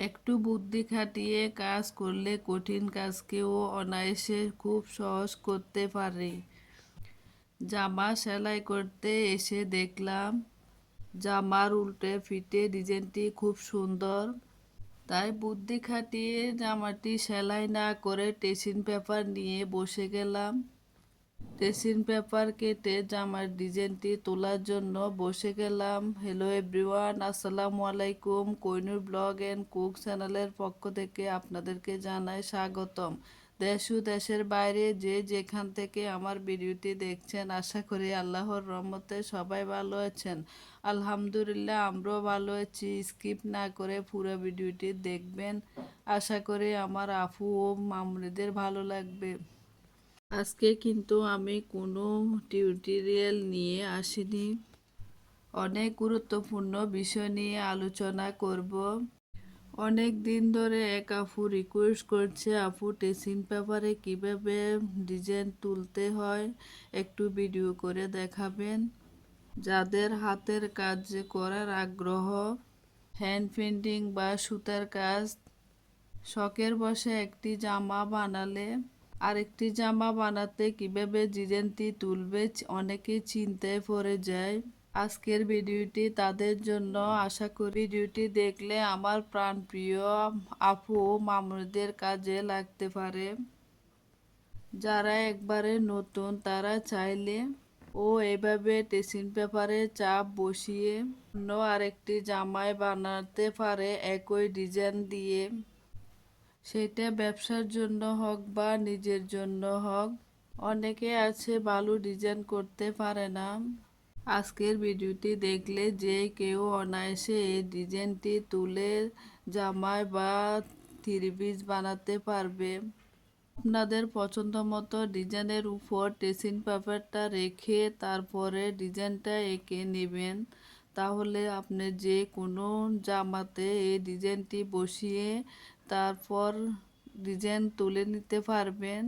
একটু বুদ্ধি খাটিয়ে কাজ করলে কঠিন কাজকেও অনায়াসে খুব সহজ করতে পারে। জামা সেলাই করতে এসে দেখলাম, জামার উল্টে ফিটে ডিজাইনটি খুব সুন্দর। তাই বুদ্ধি খাটিয়ে জামাটি সেলাই না করে টেসিন পেপার নিয়ে বসে গেলাম। টেসিন পেপার কেটে জামার ডিজাইনটি তোলার জন্য বসে গেলাম। হ্যালো এভরিওয়ান আসসালামু আলাইকুম। কৈনুর ব্লগ অ্যান্ড কুক চ্যানেলের পক্ষ থেকে আপনাদেরকে জানাই স্বাগতম। দেশ ও দেশের বাইরে যে যেখান থেকে আমার ভিডিওটি দেখছেন, আশা করি আল্লাহর রহমতে সবাই ভালো আছেন। আলহামদুলিল্লাহ, আমরাও ভালো আছি। স্কিপ না করে পুরো ভিডিওটি দেখবেন। আশা করি আমার আফু ও মামুনিদের ভালো লাগবে। আজকে কিন্তু আমি কোনো টিউটোরিয়াল নিয়ে আসিনি। অনেক গুরুত্বপূর্ণ বিষয় নিয়ে আলোচনা করব। অনেক দিন ধরে এক আপু রিকোয়েস্ট করছে, আপু টেসিং পেপারে কীভাবে ডিজাইন তুলতে হয়? একটু ভিডিও করে দেখাবেন। যাদের হাতের কাজ করার আগ্রহ হ্যান্ড পেন্টিং বা সুতার কাজ, শখের বসে একটি জামা বানালে আরেকটি জামা বানাতে কীভাবে ডিজাইনটি তুলবে অনেকে চিন্তায় পড়ে যায়। আজকের ভিডিওটি তাদের জন্য। আশা করি ভিডিওটি দেখলে আমার প্রাণপ্রিয় আপু মামুদের কাজে লাগতে পারে। যারা একবারে নতুন, তারা চাইলে ও এভাবে টেসিন পেপারে চাপ বসিয়ে অন্য আরেকটি জামাই বানাতে পারে একই ডিজাইন দিয়ে। সেটা ব্যবসার জন্য হোক বা নিজের জন্য হোক, অনেকে আছে ভালো ডিজাইন করতে পারে না। আজকের ভিডিওটি দেখলে যে কেউ অনায়াসে এই ডিজাইনটি তুলে, জামায় বা থ্রি বানাতে পারবে। আপনাদের পছন্দ মতো ডিজাইনের উপর টেসিন পেপারটা রেখে তারপরে ডিজাইনটা এঁকে নেবেন। তাহলে আপনি যে কোনো জামাতে এই ডিজাইনটি বসিয়ে তারপর ডিজাইন তুলে নিতে পারবেন।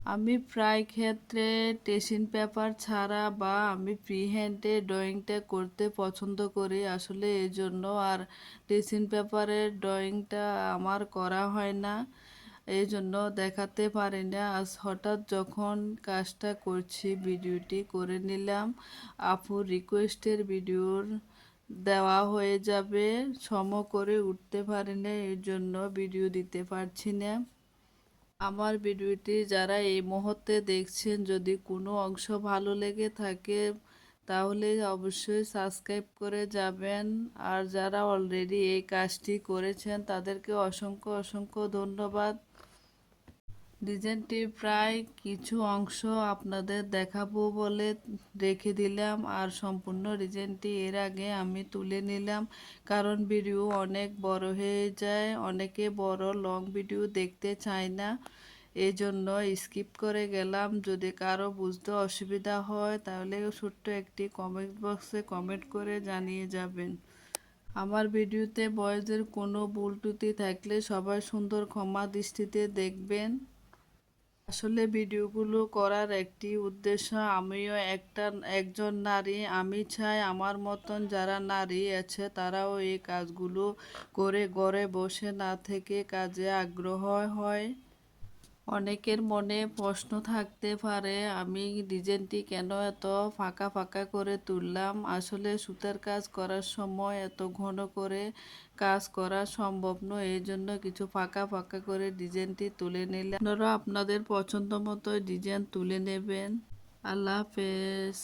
আমি প্রায় ক্ষেত্রে টেসিন পেপার ছাড়া বা আমি ফ্রি হ্যান্ডে ড্রয়িংটা করতে পছন্দ করি আসলে এই জন্য আর টেসিন পেপারের ড্রয়িংটা আমার করা হয় না এই জন্য দেখাতে পারি না। আজ হঠাৎ যখন কাজটা করছি, ভিডিওটি করে নিলাম। আপুর রিকোয়েস্টের ভিডিওর দেওয়া হয়ে যাবে। সম করে উঠতে পারি না এর জন্য ভিডিও দিতে পারছি না। আমার ভিডিওটি যারা এই মুহূর্তে দেখছেন, যদি কোনো অংশ ভালো লেগে থাকে, তাহলে অবশ্যই সাবস্ক্রাইব করে যাবেন। আর যারা অলরেডি এই কাজটি করেছেন, তাদেরকে অসংখ্য অসংখ্য ধন্যবাদ। ডিজাইনটি প্রায় কিছু অংশ আপনাদের দেখাবো বলে রেখে দিলাম আর সম্পূর্ণ ডিজাইনটি এর আগে আমি তুলে নিলাম, কারণ ভিডিও অনেক বড় হয়ে যায়, অনেকে বড় লং ভিডিও দেখতে চায় না। এই জন্য স্কিপ করে গেলাম। যদি কারও বুঝতে অসুবিধা হয়, তাহলে ছোট্ট একটি কমেন্ট বক্সে কমেন্ট করে জানিয়ে যাবেন। আমার ভিডিওতে বয়সের কোনো ভুল থাকলে সবাই সুন্দর ক্ষমা দৃষ্টিতে দেখবেন। আসলে ভিডিওগুলো করার একটি উদ্দেশ্য, আমিও একটা, একজন নারী। আমি চাই আমার মতন যারা নারী আছে, তারাও এই কাজগুলো করে ঘরে বসে, না থেকে কাজে আগ্রহ হয়। অনেকের মনে প্রশ্ন থাকতে পারে, আমি ডিজাইনটি কেন এত ফাঁকা ফাঁকা করে তুললাম? আসলে সুতার কাজ করার সময় এত ঘন করে কাজ করা সম্ভব নয় এই জন্য কিছু ফাঁকা ফাঁকা করে ডিজাইনটি তুলে নিলে আপনারা আপনাদের পছন্দ মতো ডিজাইন তুলে নেবেন। আল্লাহ হাফেজ।